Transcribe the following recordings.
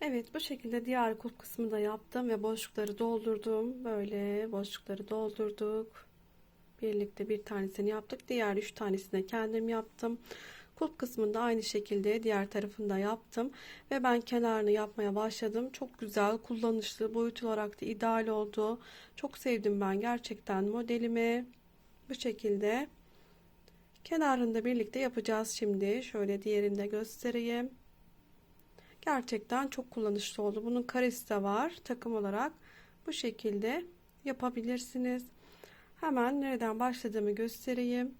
Evet bu şekilde diğer kulp kısmını da yaptım ve boşlukları doldurdum. Böyle boşlukları doldurduk. Birlikte bir tanesini yaptık. Diğer üç tanesini kendim yaptım. Kulp kısmında aynı şekilde diğer tarafını da yaptım. Ve ben kenarını yapmaya başladım. Çok güzel, kullanışlı, boyut olarak da ideal oldu. Çok sevdim ben gerçekten modelimi. Bu şekilde. Kenarını da birlikte yapacağız şimdi. Şöyle diğerini de göstereyim. Gerçekten çok kullanışlı oldu. Bunun karesi de var takım olarak. Bu şekilde yapabilirsiniz. Hemen nereden başladığımı göstereyim.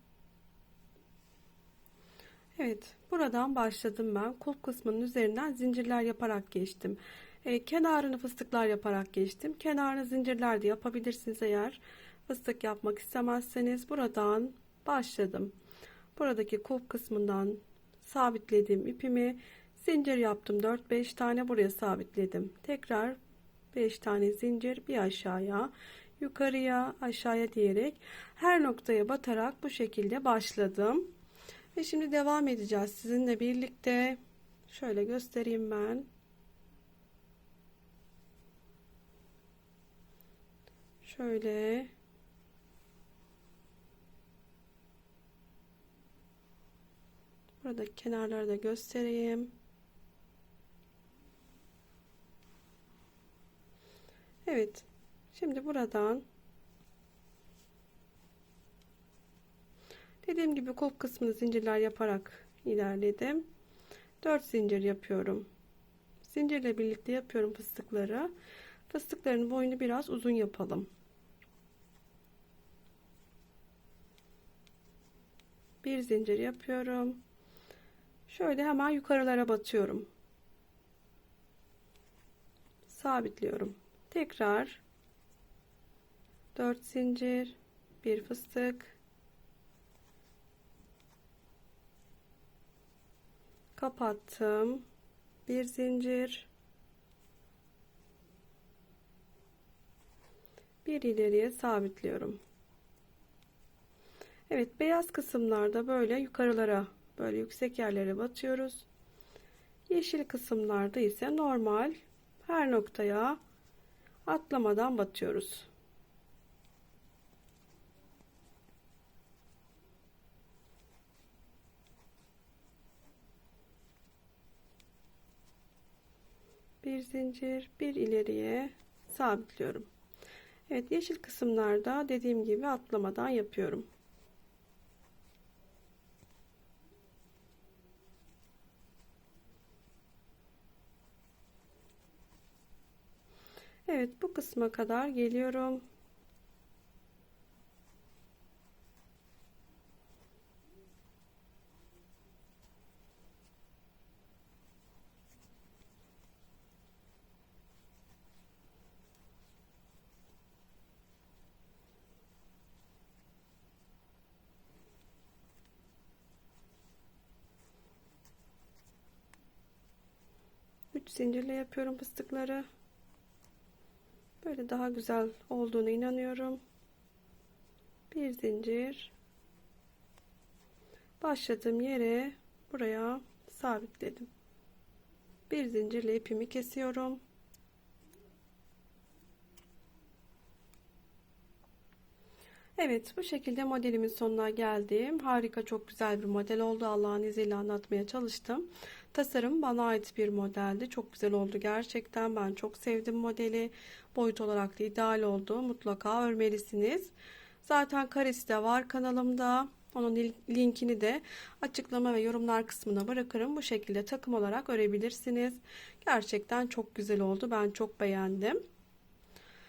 Evet, buradan başladım ben. Kulp kısmının üzerinden zincirler yaparak geçtim. E, kenarını fıstıklar yaparak geçtim. Kenarını zincirler de yapabilirsiniz eğer fıstık yapmak istemezseniz. Buradan başladım. Buradaki kulp kısmından sabitledim ipimi. Zincir yaptım 4-5 tane buraya sabitledim. Tekrar 5 tane zincir bir aşağıya yukarıya aşağıya diyerek her noktaya batarak bu şekilde başladım. Ve şimdi devam edeceğiz sizinle birlikte. Şöyle göstereyim ben. Şöyle Burada kenarları da göstereyim. Evet. Şimdi buradan dediğim gibi kol kısmını zincirler yaparak ilerledim. 4 zincir yapıyorum. Zincirle birlikte yapıyorum fıstıkları. Fıstıkların boyunu biraz uzun yapalım. Bir zincir yapıyorum. Şöyle hemen yukarılara batıyorum. Sabitliyorum. Tekrar 4 zincir, bir fıstık, kapattım. Bir zincir, bir ileriye sabitliyorum. Evet, beyaz kısımlarda böyle yukarılara, böyle yüksek yerlere batıyoruz. Yeşil kısımlarda ise normal her noktaya atlamadan batıyoruz. Bir zincir, bir ileriye sabitliyorum. Evet, yeşil kısımlarda dediğim gibi atlamadan yapıyorum. Evet bu kısma kadar geliyorum. Zincirle yapıyorum fıstıkları. Böyle daha güzel olduğunu inanıyorum. Bir zincir. Başladığım yere buraya sabitledim. Bir zincirle ipimi kesiyorum. Evet bu şekilde modelimin sonuna geldim. Harika çok güzel bir model oldu. Allah'ın izniyle anlatmaya çalıştım. Tasarım bana ait bir modeldi. Çok güzel oldu gerçekten. Ben çok sevdim modeli. Boyut olarak da ideal oldu. Mutlaka örmelisiniz. Zaten karesi de var kanalımda. Onun linkini de açıklama ve yorumlar kısmına bırakırım. Bu şekilde takım olarak örebilirsiniz. Gerçekten çok güzel oldu. Ben çok beğendim.